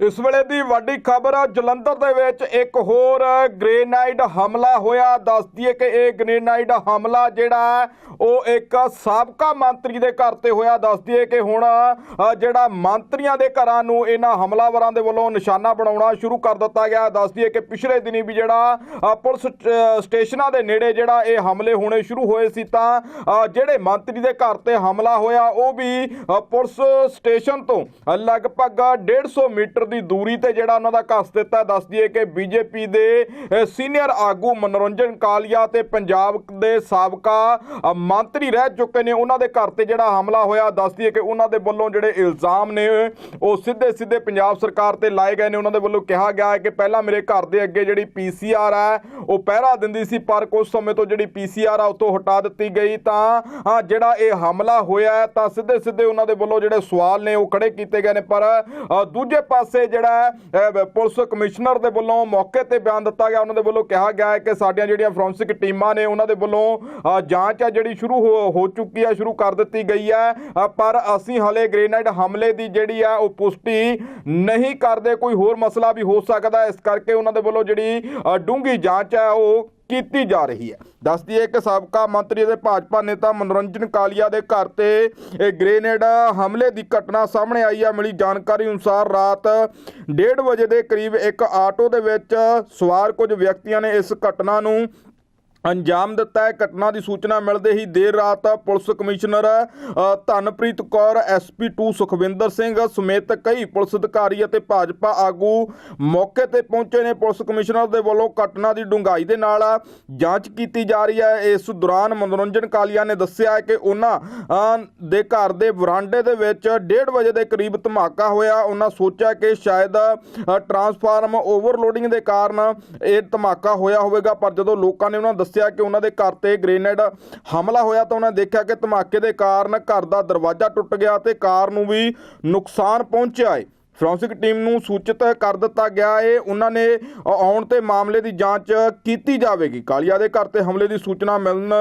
ਇਸ ਵੇਲੇ ਦੀ ਵੱਡੀ ਖਬਰ ਜਲੰਧਰ ਦੇ ਵਿੱਚ ਇੱਕ ਹੋਰ ਗ੍ਰੇਨਾਈਡ ਹਮਲਾ ਹੋਇਆ। ਦੱਸ ਦਈਏ ਕਿ ਇਹ ਗ੍ਰੇਨਾਈਡ ਹਮਲਾ ਜਿਹੜਾ ਉਹ ਇੱਕ ਸਾਬਕਾ ਮੰਤਰੀ ਦੇ ਘਰ ਤੇ ਹੋਇਆ। ਦੱਸ ਦਈਏ ਕਿ ਹੁਣ ਜਿਹੜਾ ਮੰਤਰੀਆਂ ਦੇ ਘਰਾਂ ਨੂੰ ਇਹਨਾਂ ਹਮਲਾਵਰਾਂ ਦੇ ਵੱਲੋਂ ਨਿਸ਼ਾਨਾ ਬਣਾਉਣਾ ਸ਼ੁਰੂ ਕਰ ਦਿੱਤਾ ਗਿਆ। ਦੱਸ ਦਈਏ ਕਿ ਪਿਛਲੇ ਦਿਨੀ ਵੀ ਜਿਹੜਾ ਪੁਲਿਸ ਸਟੇਸ਼ਨਾਂ ਦੇ ਨੇੜੇ ਜਿਹੜਾ ਇਹ ਹਮਲੇ ਹੋਣੇ ਸ਼ੁਰੂ ਹੋਏ ਸੀ ਤਾਂ ਜਿਹੜੇ ਮੰਤਰੀ ਦੇ ਘਰ ਤੇ ਹਮਲਾ ਹੋਇਆ ਉਹ ਵੀ ਪੁਲਿਸ ਸਟੇਸ਼ਨ ਤੋਂ ਅ, ਲਗਭਗ 150 ਮੀਟਰ ਦੀ ਦੂਰੀ ਤੇ ਜਿਹੜਾ ਉਹਨਾਂ ਦਾ ਘਰ ਸਥਿਤ ਹੈ ਦੱਸ ਦਈਏ ਕਿ ਬੀਜੇਪੀ ਦੇ ਸੀਨੀਅਰ ਆਗੂ ਮਨੋਰੰਜਨ ਕਾਲੀਆ ਤੇ ਪੰਜਾਬ ਦੇ ਸਾਬਕਾ ਮੰਤਰੀ ਰਹਿ ਚੁੱਕੇ ਨੇ। ਉਹਨਾਂ ਦੇ ਘਰ ਤੇ ਜਿਹੜਾ ਹਮਲਾ ਹੋਇਆ, ਦੱਸ ਦਈਏ ਕਿ ਉਹਨਾਂ ਦੇ ਵੱਲੋਂ ਜਿਹੜੇ ਇਲਜ਼ਾਮ ਨੇ, ਉਹ ਸਿੱਧੇ ਸਿੱਧੇ ਪੰਜਾਬ ਸਰਕਾਰ ਤੇ ਲਾਏ ਗਏ ਨੇ। ਉਹਨਾਂ ਦੇ ਵੱਲੋਂ ਕਿਹਾ ਗਿਆ ਹੈ ਕਿ ਪਹਿਲਾਂ ਮੇਰੇ ਘਰ ਦੇ ਅੱਗੇ ਜਿਹੜੀ ਪੀਸੀਆਰ ਹੈ, ਉਹ ਪਹਿਰਾ ਦਿੰਦੀ ਸੀ, ਪਰ ਕੁਝ ਸਮੇਂ ਤੋਂ ਜਿਹੜੀ ਪੀਸੀਆਰ ਆ, ਉਤੋਂ ਹਟਾ ਦਿੱਤੀ ਗਈ ਤਾਂ ਜਿਹੜਾ ਇਹ ਹਮਲਾ ਹੋਇਆ ਤਾਂ ਸਿੱਧੇ ਸਿੱਧੇ ਉਹਨਾਂ ਦੇ ਵੱਲੋਂ ਜਿਹੜੇ ਸਵਾਲ ਨੇ, ਉਹ ਖੜੇ ਕੀਤੇ ਗਏ ਨੇ। ਪਰ ਦੂਜੇ ਪਾਸੇ ਜਿਹੜਾ ਪੁਲਿਸ ਕਮਿਸ਼ਨਰ ਦੇ ਵੱਲੋਂ ਮੌਕੇ ਤੇ ਬਿਆਨ ਦਿੱਤਾ ਗਿਆ। ਉਹਨਾਂ ਦੇ ਵੱਲੋਂ ਕਿਹਾ ਗਿਆ ਹੈ ਕਿ ਸਾਡੀਆਂ ਜਿਹੜੀਆਂ ਫੋਰੈਂਸਿਕ ਟੀਮਾਂ ਨੇ, ਉਹਨਾਂ ਦੇ ਵੱਲੋਂ ਜਾਂਚ ਹੈ ਜਿਹੜੀ ਸ਼ੁਰੂ ਹੋ ਹੋ ਚੁੱਕੀ ਹੈ ਸ਼ੁਰੂ ਕਰ ਦਿੱਤੀ ਗਈ ਹੈ ਪਰ ਅਸੀਂ ਹਲੇ ਗ੍ਰੇਨਾਈਡ ਹਮਲੇ ਦੀ ਜਿਹੜੀ ਹੈ ਉਹ ਪੁਸ਼ਟੀ ਨਹੀਂ ਕਰਦੇ। ਕੋਈ ਹੋਰ ਮਸਲਾ ਵੀ ਹੋ ਸਕਦਾ। ਇਸ ਕਰਕੇ ਉਹਨਾਂ ਦੇ ਵੱਲੋਂ ਜਿਹੜੀ ਡੂੰਗੀ ਜਾਂਚ ਹੈ ਉਹ ਕੀਤੀ ਜਾ ਰਹੀ ਹੈ। ਦੱਸਦੀ ਹੈ ਕਿ ਸਾਬਕਾ ਮੰਤਰੀ ਅਤੇ ਭਾਜਪਾ ਨੇਤਾ ਮਨੋਰੰਜਨ ਕਾਲੀਆ ਦੇ ਘਰ ਤੇ, ਇਹ ਗ੍ਰੇਨੇਡ ਹਮਲੇ ਦੀ ਘਟਨਾ ਸਾਹਮਣੇ ਆਈ ਹੈ। ਮਿਲੀ ਜਾਣਕਾਰੀ ਅਨੁਸਾਰ ਰਾਤ 1:30 ਵਜੇ ਦੇ ਕਰੀਬ ਇੱਕ ਆਟੋ ਦੇ ਵਿੱਚ ਸਵਾਰ ਕੁਝ ਵਿਅਕਤੀਆਂ ਨੇ ਇਸ ਘਟਨਾ ਨੂੰ ਅੰਜਾਮ ਦਿੱਤਾ ਹੈ। ਘਟਨਾ ਦੀ ਸੂਚਨਾ ਮਿਲਦੇ ਹੀ ਦੇਰ ਰਾਤ police commissioner Dhanpreet Kaur SP 2 Sukhwinder Singh ਸਮੇਤ ਕਈ ਪੁਲਿਸ ਅਧਿਕਾਰੀ ਅਤੇ ਭਾਜਪਾ ਆਗੂ ਮੌਕੇ ਤੇ ਪਹੁੰਚੇ ਨੇ। ਪੁਲਿਸ ਕਮਿਸ਼ਨਰ ਦੇ ਵੱਲੋਂ ਘਟਨਾ ਦੀ ਡੂੰਘਾਈ ਦੇ ਨਾਲ ਜਾਂਚ ਕੀਤੀ ਜਾ ਰਹੀ ਹੈ। ਇਸ ਦੌਰਾਨ ਮਨੋਰੰਜਨ ਕਾਲੀਆ ਨੇ ਦੱਸਿਆ ਹੈ ਕਿ ਉਹਨਾਂ ਦੇ ਘਰ ਦੇ ਵਰਾਂਡੇ ਦੇ ਵਿੱਚ 1:30 ਵਜੇ ਦੇ ਕਰੀਬ ਧਮਾਕਾ ਹੋਇਆ। ਉਹਨਾਂ ਸੋਚਿਆ ਕਿ ਸ਼ਾਇਦ ਟਰਾਂਸਫਾਰਮ ਓਵਰਲੋਡਿੰਗ ਦੇ ਕਾਰਨ ਇਹ ਧਮਾਕਾ ਹੋਇਆ ਹੋਵੇਗਾ, ਪਰ ਜਦੋਂ ਲੋਕਾਂ ਨੇ ਉਹਨਾਂ ਨੂੰ ਦੱਸਿਆ ਕਿ ਉਹਨਾਂ ਦੇ ਘਰ ਤੇ ਗ੍ਰੇਨੇਡ ਹਮਲਾ ਹੋਇਆ ਤਾਂ ਉਹਨਾਂ ਦੇਖਿਆ ਕਿ ਧਮਾਕੇ ਦੇ ਕਾਰਨ ਘਰ ਦਾ ਦਰਵਾਜ਼ਾ ਟੁੱਟ ਗਿਆ ਤੇ ਕਾਰ ਨੂੰ ਵੀ ਨੁਕਸਾਨ ਪਹੁੰਚਿਆ ਹੈ। ਫੋਰੈਂਸਿਕ ਟੀਮ ਨੂੰ ਸੂਚਿਤ ਕਰ ਦਿੱਤਾ ਗਿਆ ਹੈ ਉਹਨਾਂ ਨੇ ਆਉਣ ਤੇ ਮਾਮਲੇ ਦੀ ਜਾਂਚ ਕੀਤੀ ਜਾਵੇਗੀ। ਕਾਲੀਆ ਦੇ ਘਰ ਤੇ ਹਮਲੇ ਦੀ ਸੂਚਨਾ ਮਿਲਣ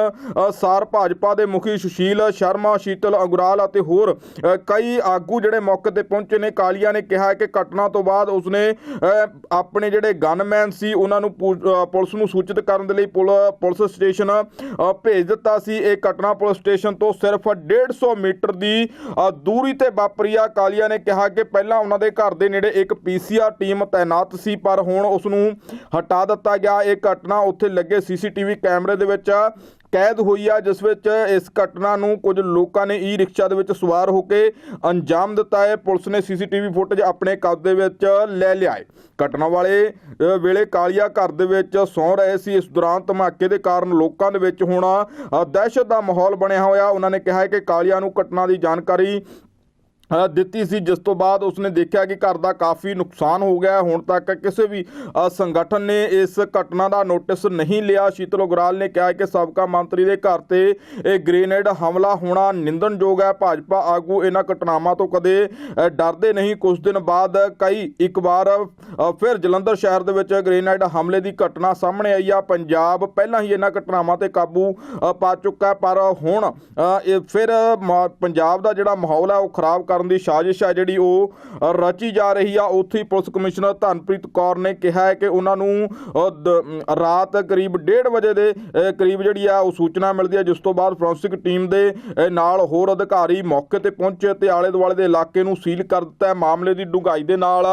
ਸਾਰ ਭਾਜਪਾ ਦੇ ਮੁਖੀ ਸੁਸ਼ੀਲ ਸ਼ਰਮਾ, ਸ਼ੀਤਲ ਅੰਗੁਰਾਲ ਅਤੇ ਹੋਰ ਕਈ ਆਗੂ ਜਿਹੜੇ ਮੌਕੇ ਤੇ ਪਹੁੰਚੇ ਨੇ। ਕਾਲੀਆ ਨੇ ਕਿਹਾ ਕਿ ਘਟਨਾ ਤੋਂ ਬਾਅਦ ਉਸਨੇ ਆਪਣੇ ਜਿਹੜੇ ਗਨਮੈਨ ਸੀ, ਉਹਨਾਂ ਨੂੰ ਪੁ- ਪੁਲਿਸ ਨੂੰ ਸੂਚਿਤ ਕਰਨ ਦੇ ਲਈ ਪੁਲ- ਪੁਲਿਸ ਸਟੇਸ਼ਨ ਭੇਜ ਦਿੱਤਾ ਸੀ। ਇਹ ਘਟਨਾ ਪੁਲਿਸ ਸਟੇਸ਼ਨ ਤੋਂ ਸਿਰਫ 150 ਮੀਟਰ ਦੀ ਦੂਰੀ ਤੇ ਵਾਪਰੀ ਆ। ਕਾਲੀਆ ਨੇ ਕਿਹਾ ਕਿ ਪਹਿਲਾਂ ਉਹਨਾਂ ਦੇ ਘਰ ਦੇ ਨੇੜੇ ਇੱਕ ਪੀਸੀਆਰ ਟੀਮ ਤਾਇਨਾਤ ਸੀ, ਪਰ ਹੁਣ ਉਸ ਨੂੰ ਹਟਾ ਦਿੱਤਾ ਗਿਆ। ਇਹ ਘਟਨਾ ਉੱਥੇ ਲੱਗੇ ਸੀਸੀਟੀਵੀ ਕੈਮਰੇ ਦੇ ਵਿੱਚ ਕੈਦ ਹੋਈ ਆ, ਜਿਸ ਵਿੱਚ ਇਸ ਘਟਨਾ ਨੂੰ ਕੁਝ ਲੋਕਾਂ ਨੇ ਈ ਰਿਕਸ਼ਾ ਦੇ ਵਿੱਚ ਸਵਾਰ ਹੋ ਕੇ ਅੰਜਾਮ ਦਿੱਤਾ ਹੈ। ਪੁਲਿਸ ਨੇ ਸੀਸੀਟੀਵੀ ਫੁਟੇਜ ਆਪਣੇ ਕਬਜ਼ੇ ਵਿੱਚ ਲੈ ਲਿਆ ਹੈ। ਘਟਨਾ ਵਾਲੇ ਵੇਲੇ ਕਾਲੀਆ ਘਰ ਦੇ ਵਿੱਚ ਸੌਂ ਰਹੇ ਸੀ। ਇਸ ਦੌਰਾਨ ਧਮਾਕੇ ਦੇ ਕਾਰਨ ਲੋਕਾਂ ਦੇ ਵਿੱਚ ਹੁਣ ਦਹਿਸ਼ਤ ਦਾ ਮਾਹੌਲ ਬਣਿਆ ਹੋਇਆ। ਉਹਨਾਂ ਨੇ ਕਿਹਾ ਹੈ ਕਿ ਕਾਲੀਆ ਨੂੰ ਘਟਨਾ ਦੀ ਜਾਣਕਾਰੀ ਦਿੱਤੀ ਸੀ। ਜਿਸ ਤੋਂ ਬਾਅਦ ਉਸਨੇ ਦੇਖਿਆ ਕਿ ਘਰ ਦਾ ਕਾਫੀ ਨੁਕਸਾਨ ਹੋ ਗਿਆ। ਹੁਣ ਤੱਕ ਕਿਸੇ ਵੀ ਸੰਗਠਨ ਨੇ ਇਸ ਘਟਨਾ ਦਾ ਨੋਟਿਸ ਨਹੀਂ ਲਿਆ। ਸ਼ੀਤਲ ਉਗਰਾਲ ਨੇ ਕਿਹਾ ਕਿ ਸਾਬਕਾ ਮੰਤਰੀ ਦੇ ਘਰ ਤੇ ਇਹ ਗ੍ਰੇਨੇਡ ਹਮਲਾ ਹੋਣਾ ਨਿੰਦਣਯੋਗ ਹੈ। ਭਾਜਪਾ ਆਗੂ ਇਹਨਾਂ ਘਟਨਾਵਾਂ ਤੋਂ ਕਦੇ ਡਰਦੇ ਨਹੀਂ। ਕੁਝ ਦਿਨ ਬਾਅਦ ਕਈ, ਇੱਕ ਵਾਰ ਫਿਰ ਜਲੰਧਰ ਸ਼ਹਿਰ ਦੇ ਵਿੱਚ ਗ੍ਰੇਨਾਈਡ ਹਮਲੇ ਦੀ ਘਟਨਾ ਸਾਹਮਣੇ ਆਈ ਆ। ਪੰਜਾਬ ਪਹਿਲਾਂ ਹੀ ਇਹਨਾਂ ਘਟਨਾਵਾਂ ਤੇ ਕਾਬੂ ਪਾ ਚੁੱਕਾ ਪਰ ਹੁਣ ਇਹ ਫਿਰ, ਮ- ਪੰਜਾਬ ਦਾ ਜਿਹੜਾ ਮਾਹੌਲ ਹੈ, ਉਹ ਖਰਾਬ ਕਰ ਕਰਨ ਦੀ ਸਾਜ਼ਿਸ਼ ਹੈ ਜਿਹੜੀ ਉਹ ਰਚੀ ਜਾ ਰਹੀ ਆ। ਉੱਥੇ ਹੀ ਪੁਲਿਸ ਕਮਿਸ਼ਨਰ ਧਨਪ੍ਰੀਤ ਕੌਰ ਨੇ ਕਿਹਾ ਹੈ ਕਿ ਉਹਨਾਂ ਨੂੰ ਰਾਤ ਕਰੀਬ 1:30 ਵਜੇ ਦੇ ਕਰੀਬ ਜਿਹੜੀ ਆ, ਉਹ ਸੂਚਨਾ ਮਿਲਦੀ ਹੈ, ਜਿਸ ਤੋਂ ਬਾਅਦ ਫੋਰੈਂਸਿਕ ਟੀਮ ਦੇ ਨਾਲ ਹੋਰ ਅਧਿਕਾਰੀ ਮੌਕੇ ਤੇ ਪਹੁੰਚੇ ਤੇ ਆਲੇ ਦੁਆਲੇ ਦੇ ਇਲਾਕੇ ਨੂੰ ਸੀਲ ਕਰ ਦਿੱਤਾ ਹੈ। ਮਾਮਲੇ ਦੀ ਡੂੰਘਾਈ ਦੇ ਨਾਲ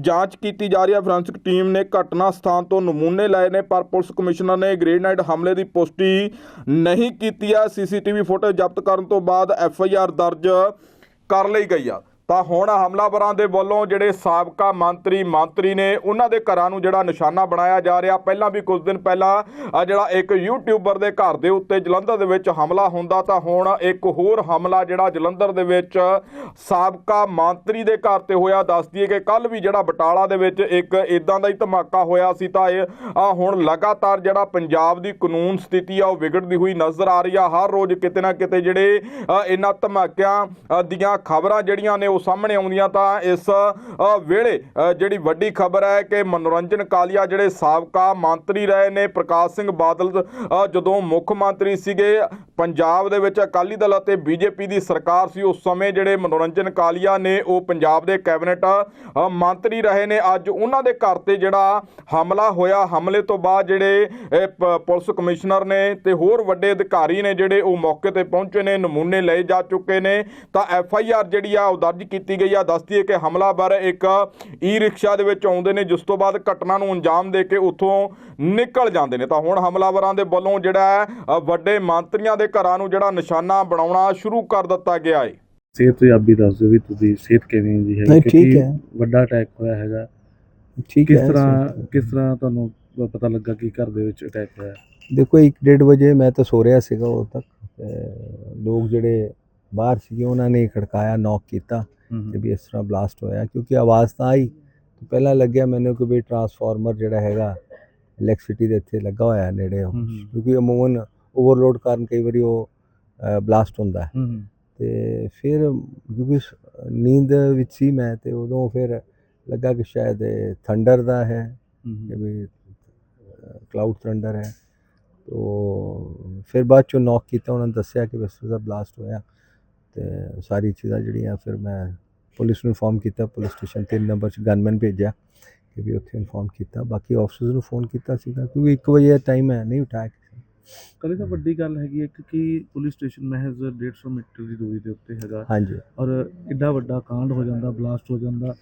ਜਾਂਚ ਕੀਤੀ ਜਾ ਰਹੀ ਹੈ। ਫੋਰੈਂਸਿਕ ਟੀਮ ਨੇ ਘਟਨਾ ਸਥਾਨ ਤੋਂ ਨਮੂਨੇ ਲਏ ਨੇ, ਪਰ ਪੁਲਿਸ ਕਮਿਸ਼ਨਰ ਨੇ ਗ੍ਰੇਨਾਈਡ ਹਮਲੇ ਦੀ ਪੁਸ਼ਟੀ ਨਹੀਂ ਕੀਤੀ ਹੈ। ਸੀਸੀਟੀਵੀ ਫੁਟੇਜ ਜ਼ਬਤ ਕਰਨ ਤੋਂ ਬਾਅਦ ਐਫ ਆਈ ਆਰ ਦਰਜ ਕਰ ਲਈ ਗਈ ਆ। ਤਾਂ ਹੁਣ ਹਮਲਾਵਰਾਂ ਦੇ ਵੱਲੋਂ ਜਿਹੜੇ ਸਾਬਕਾ ਮੰਤਰੀ ਮੰਤਰੀ ਨੇ ਉਹਨਾਂ ਦੇ ਘਰਾਂ ਨੂੰ ਜਿਹੜਾ ਨਿਸ਼ਾਨਾ ਬਣਾਇਆ ਜਾ ਰਿਹਾ। ਪਹਿਲਾਂ ਵੀ ਕੁਝ ਦਿਨ ਪਹਿਲਾਂ ਜਿਹੜਾ ਇੱਕ ਯੂਟਿਊਬਰ ਦੇ ਘਰ ਦੇ ਉੱਤੇ ਜਲੰਧਰ ਦੇ ਵਿੱਚ ਹਮਲਾ ਹੁੰਦਾ, ਤਾਂ ਹੁਣ ਇੱਕ ਹੋਰ ਹਮਲਾ ਜਿਹੜਾ ਜਲੰਧਰ ਦੇ ਵਿੱਚ ਸਾਬਕਾ ਮੰਤਰੀ ਦੇ ਘਰ ਤੇ ਹੋਇਆ। ਦੱਸ ਦਈਏ ਕਿ ਕੱਲ ਵੀ ਜਿਹੜਾ ਬਟਾਲਾ ਦੇ ਵਿੱਚ ਇੱਕ ਇਦਾਂ ਦਾ ਹੀ ਧਮਾਕਾ ਹੋਇਆ ਸੀ, ਤਾਂ ਇਹ ਆ ਹੁਣ ਲਗਾਤਾਰ ਜਿਹੜਾ ਪੰਜਾਬ ਦੀ ਕਾਨੂੰਨ ਸਥਿਤੀ ਆ, ਉਹ ਵਿਗੜਦੀ ਹੋਈ ਨਜ਼ਰ ਆ ਰਹੀ ਆ। ਹਰ ਰੋਜ਼ ਕਿਤੇ ਨਾ ਕਿਤੇ ਜਿਹੜੇ ਇਹਨਾਂ ਧਮਾਕਿਆਂ ਦੀਆਂ ਖਬਰਾਂ ਜਿਹੜੀਆਂ ਨੇ ਸਾਹਮਣੇ ਆਉਂਦੀਆਂ ਤਾਂ ਇਸ ਵੇਲੇ ਜਿਹੜੀ ਵੱਡੀ ਖਬਰ ਹੈ ਕਿ ਮਨੋਰੰਜਨ ਕਾਲੀਆ ਜਿਹੜੇ ਸਾਬਕਾ ਮੰਤਰੀ ਰਹੇ ਨੇ, ਪ੍ਰਕਾਸ਼ ਸਿੰਘ ਬਾਦਲ ਜਦੋਂ ਮੁੱਖ ਮੰਤਰੀ ਸੀਗੇ, ਪੰਜਾਬ ਦੇ ਵਿੱਚ ਅਕਾਲੀ ਦਲ ਅਤੇ ਬੀਜੇਪੀ ਦੀ ਸਰਕਾਰ ਸੀ, ਉਸ ਸਮੇਂ ਜਿਹੜੇ ਮਨੋਰੰਜਨ ਕਾਲੀਆ ਨੇ, ਉਹ ਪੰਜਾਬ ਦੇ ਕੈਬਨਿਟ ਮੰਤਰੀ ਰਹੇ ਨੇ। ਅੱਜ ਉਹਨਾਂ ਦੇ ਘਰ ਤੇ ਜਿਹੜਾ ਹਮਲਾ ਹੋਇਆ, ਹਮਲੇ ਤੋਂ ਬਾਅਦ ਜਿਹੜੇ ਪੁਲਿਸ ਕਮਿਸ਼ਨਰ ਨੇ ਤੇ ਹੋਰ ਵੱਡੇ ਅਧਿਕਾਰੀ ਨੇ ਜਿਹੜੇ ਉਹ ਮੌਕੇ ਤੇ ਪਹੁੰਚੇ ਨੇ, ਨਮੂਨੇ ਲਏ ਜਾ ਚੁੱਕੇ ਨੇ। ਤਾਂ ਐਫ ਆਈ ਆਰ ਜਿਹੜੀ ਆ, ਉਹ ਦਰਜ ਕੀਤੀ ਗਈ ਆ। ਦੱਸਦੀ ਹੈ ਕਿ ਹਮਲਾਵਰ ਇੱਕ ਈ ਰਿਕਸ਼ਾ ਦੇ ਵਿੱਚ ਆਉਂਦੇ ਨੇ ਜਿਸ ਤੋਂ ਬਾਅਦ ਘਟਨਾ ਨੂੰ ਅੰਜਾਮ ਦੇ ਕੇ ਉੱਥੋਂ ਨਿਕਲ ਜਾਂਦੇ ਨੇ। ਤਾਂ ਹੁਣ ਹਮਲਾਵਰਾਂ ਦੇ ਵੱਲੋਂ ਜਿਹੜਾ ਵੱਡੇ ਮੰਤਰੀਆਂ ਦੇ ਘਰਾਂ ਨੂੰ ਜਿਹੜਾ ਨਿਸ਼ਾਨਾ ਬਣਾਉਣਾ ਸ਼ੁਰੂ ਕਰ ਦਿੱਤਾ ਗਿਆ ਹੈ। ਸਿਹਤ ਤੋਂ ਆਪ ਵੀ ਦੱਸ ਦਿਓ ਵੀ ਤੁਹਾਡੀ ਸਿਹਤ ਕਿਵੇਂ ਦੀ ਹੈ ਨਹੀਂ, ਠੀਕ ਹੈ। ਵੱਡਾ ਅਟੈਕ ਹੋਇਆ ਹੈਗਾ। ਠੀਕ ਕਿਸ ਹੈ ਤਰ੍ਹਾਂ ਕਿਸ ਤਰ੍ਹਾਂ ਤੁਹਾਨੂੰ ਪਤਾ ਲੱਗਾ ਕਿ ਘਰ ਦੇ ਵਿੱਚ ਅਟੈਕ ਹੋਇਆ? ਦੇਖੋ 1:30 ਵਜੇ ਮੈਂ ਤਾਂ ਸੋ ਰਿਹਾ ਸੀਗਾ ਉਦੋਂ ਤੱਕ। ਲੋਕ ਜਿਹੜੇ ਬਾਹਰ ਸੀਗੇ ਉਹਨਾਂ ਨੇ ਖੜਕਾਇਆ ਨੌਕ ਕੀਤਾ। ਕਿ ਵੀ ਇਸ ਤਰ੍ਹਾਂ ਬਲਾਸਟ ਹੋਇਆ ਕਿਉਂਕਿ ਆਵਾਜ਼ ਤਾਂ ਆਈ ਤੇ ਪਹਿਲਾਂ ਲੱਗਿਆ ਮੈਨੂੰ ਕਿ ਵੀ ਟਰਾਂਸਫਾਰਮਰ ਜਿਹੜਾ ਹੈਗਾ ਇਲੈਕਟ੍ਰਿਸਿਟੀ ਦੇ ਇੱਥੇ ਲੱਗਾ ਹੋਇਆ ਨੇੜੇ ਉਹ। ਕਿਉਂਕਿ ਅਮੂਮਨ ਓਵਰਲੋਡ ਕਾਰਨ ਕਈ ਵਾਰੀ ਉਹ ਬਲਾਸਟ ਹੁੰਦਾ ਹੈ। ਤੇ ਫਿਰ ਕਿਉਂਕਿ ਨੀਂਦ ਵਿੱਚ ਸੀ ਮੈਂ ਤੇ ਉਦੋਂ ਫਿਰ ਲੱਗਾ ਕਿ ਸ਼ਾਇਦ ਥੰਡਰ ਦਾ ਹੈ ਕਿ। ਵੀ ਕਲਾਊਡ ਥੰਡਰ ਹੈ ਤੋ ਫਿਰ ਬਾਅਦ ਚੋਂ ਨੌਕ ਕੀਤਾ ਉਹਨਾਂ ਨੇ ਦੱਸਿਆ ਕਿ ਵੈਸੇ ਦਾ ਬਲਾਸਟ ਹੋਇਆ ਤੇ ਸਾਰੀ ਚੀਜ਼ਾਂ ਜਿਹੜੀਆਂ ਫਿਰ ਮੈਂ ਪੁਲਿਸ ਨੂੰ ਇਨਫੋਰਮ ਕੀਤਾ ਪੁਲਿਸ ਸਟੇਸ਼ਨ 3 ਨੰਬਰ 'ਚ ਗਨਮੈਨ ਭੇਜਿਆ ਕਿ ਵੀ ਉੱਥੇ ਇਨਫੋਰਮ ਕੀਤਾ। ਬਾਕੀ ਆਫਿਸਰਸ ਨੂੰ ਫੋਨ ਕੀਤਾ ਸੀਗਾ ਕਿਉਂਕਿ 1 ਵਜੇ ਦਾ ਟਾਈਮ ਹੈ ਨਹੀਂ ਉਠਾਇਆ। ਕਦੇ ਤਾਂ ਵੱਡੀ ਗੱਲ ਹੈਗੀ ਹੈ ਕਿ ਪੁਲਿਸ ਸਟੇਸ਼ਨ ਮਹਿਜ਼ 150 ਮੀਟਰ ਦੀ ਦੂਰੀ ਦੇ ਉੱਤੇ ਹੈਗਾ। ਹਾਂਜੀ। ਔਰ ਐਡਾ ਵੱਡਾ ਕਾਂਡ ਹੋ ਜਾਂਦਾ ਬਲਾਸਟ ਹੋ ਜਾਂਦਾ।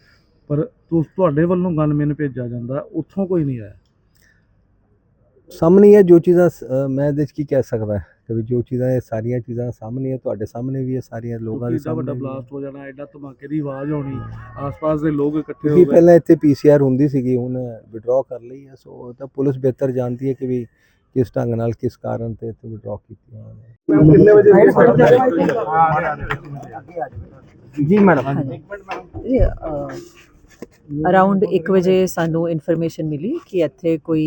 ਪਰ ਤੁਹਾਡੇ ਵੱਲੋਂ ਗਨਮੈਨ ਭੇਜਿਆ ਜਾਂਦਾ ਉੱਥੋਂ ਕੋਈ ਨਹੀਂ ਆਇਆ। ਸਾਹਮਣੇ ਹੀ ਜੋ ਚੀਜ਼ਾਂ ਮੈਂ 'ਚ ਕੀ ਕਹਿ ਸਕਦਾ। ਕਿ ਵੀ ਜੋ ਚੀਜ਼ਾਂ ਇਹ ਸਾਰੀਆਂ ਚੀਜ਼ਾਂ ਸਾਹਮਣੇ ਹੈ ਤੁਹਾਡੇ ਸਾਹਮਣੇ ਵੀ ਹੈ ਸਾਰੀਆਂ ਲੋਕਾਂ ਦੇ ਵੱਡਾ ਸਾਹਮਣੇ ਵੀ ਹੈ। ਬਲਾਸਟ ਹੋ ਜਾਣਾ ਐਡਾ ਧਮਾਕੇ ਦੀ ਆਵਾਜ਼ ਆਉਣੀ ਆਸ-ਪਾਸ ਦੇ ਲੋਕ ਇਕੱਠੇ ਹੋ ਗਏ ਪਹਿਲਾਂ ਇੱਥੇ ਪੀਸੀਆਰ ਹੁੰਦੀ ਸੀਗੀ ਹੁਣ ਵਿਡਰਾਅ ਕਰ ਲਈ ਹੈ ਸੋ ਤਾਂ ਪੁਲਿਸ ਬਿਹਤਰ ਜਾਣਦੀ ਹੈ ਕਿ ਵੀ ਕਿਸ ਢੰਗ ਨਾਲ ਕਿਸ ਕਾਰਨ ਤੇ ਇੱਥੇ ਵਿਡਰਾਅ ਕੀਤੀ ਹੈ ਉਹਨਾਂ ਨੇ ਕਿੰਨੇ ਵਜੇ ਜੀ ਮੈਡਮ ਅਰਾਊਂਡ 1 ਵਜੇ ਸਾਨੂੰ ਇਨਫੋਰਮੇਸ਼ਨ ਮਿਲੀ ਕਿ ਇੱਥੇ ਕੋਈ